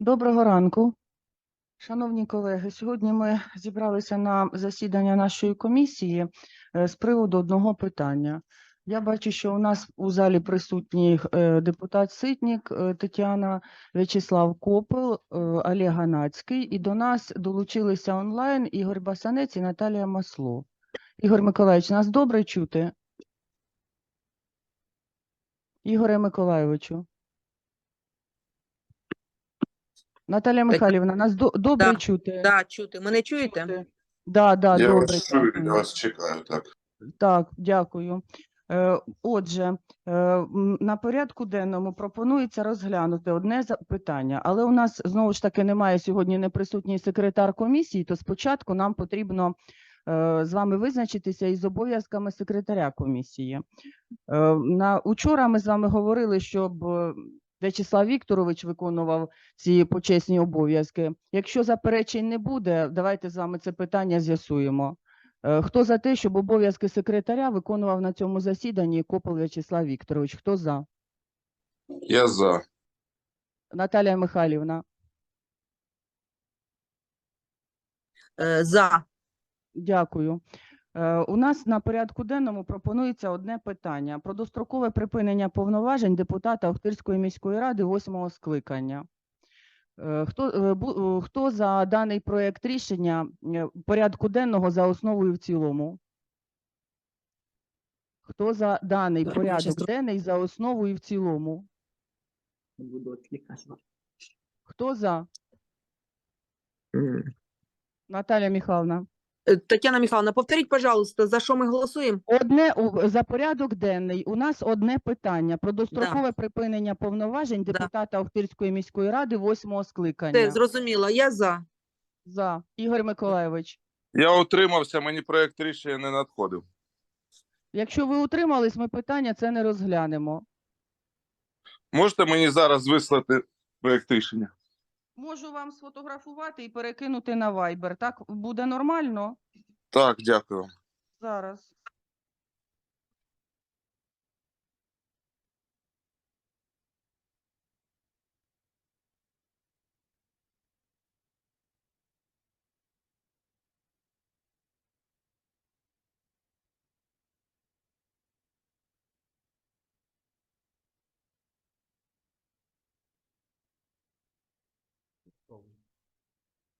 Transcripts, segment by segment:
Доброго ранку. Шановні колеги, сьогодні ми зібралися на засідання нашої комісії е, з приводу одного питання. Я бачу, що у нас у залі присутній е, депутат Ситнік е, Тетяна, В'ячеслав Копел, Олег Ганацький, і до нас долучилися онлайн Ігор Басанець і Наталія Масло. Ігор Миколаївич, нас добре чути? Ігоре Миколайовичу. Наталія Михайлівна, нас до- добре Да, чути? Да, чути. Мене чуєте? Чути. Да, да, Я добре. вас чую, я вас чекаю, так. Так, дякую. Е, Отже, е, м, на порядку денному пропонується розглянути одне за- питання, але у нас знову ж таки немає сьогодні неприсутній секретар комісії, то спочатку нам потрібно е, з вами визначитися із обов'язками секретаря комісії. Е, На учора ми з вами говорили, щоб е, В'ячеслав Вікторович виконував ці почесні обов'язки. Якщо заперечень не буде, давайте з вами це питання з'ясуємо. Е, Хто за те, щоб обов'язки секретаря виконував на цьому засіданні Копол В'ячеслав Вікторович? Хто за? Я за. Наталія Михайлівна. Е, За. Дякую. Е, У нас на порядку денному пропонується одне питання про дострокове припинення повноважень депутата Охтирської міської ради восьмого скликання. Е, Хто, е, хто за даний проект рішення порядку денного за основу і в цілому? Хто за даний порядок денний за основу і в цілому? Буду. Хто за? Наталя Михайловна. Тетяна Михайловна, повторіть, пожалуйста, за що ми голосуємо? Одне у- за порядок денний. У нас одне питання про дострокове припинення повноважень Да. депутата Охтирської міської ради восьмого скликання. зрозуміло, я за. За Ігор Миколайович. Я утримався, мені проект рішення не надходив. Якщо ви утримались, ми питання це не розглянемо. Можете мені зараз вислати проект рішення? Можу вам сфотографувати і перекинути на Viber. Так буде нормально? Так, дякую. Зараз.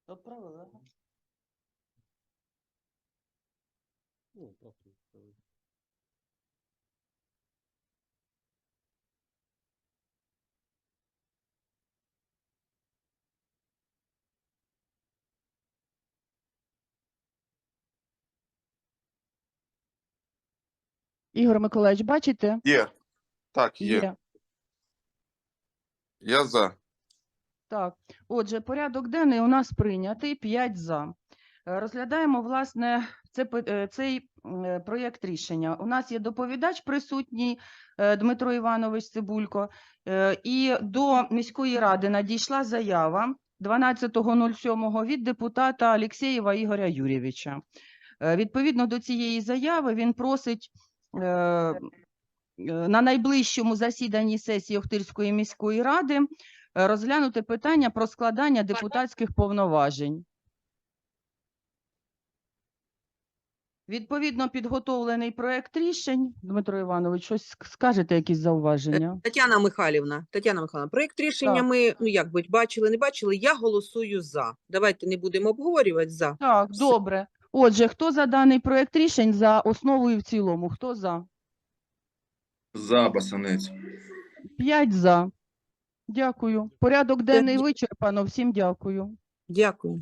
Отправили, ага. Ігор Миколаївич, бачите? Є. Так, є. Я за. Так, отже, порядок денний у нас прийнятий 5 за. Е, Розглядаємо, власне, це, е, цей е, проєкт рішення. У нас є доповідач присутній Дмитро Іванович Цибулько, і до міської ради надійшла заява 12.07 від депутата Алєксєєва Ігоря Юрійовича. Відповідно до цієї заяви він просить на найближчому засіданні сесії Охтирської міської ради розглянути питання про складання депутатських повноважень. Відповідно підготовлений проект рішень. Дмитро Іванович, щось скажете, якісь зауваження? Тетяна Михайлівна, Тетяна Михайлівна, проєкт рішення Так. ми, ну як би, бачили, не бачили, я голосую за. Давайте не будемо обговорювати за. Так, все. добре. Отже, хто за даний проект рішень за основу і в цілому? Хто за? За, басанець. П'ять за. Дякую. Порядок денний вичерпано. Всім дякую. Дякую.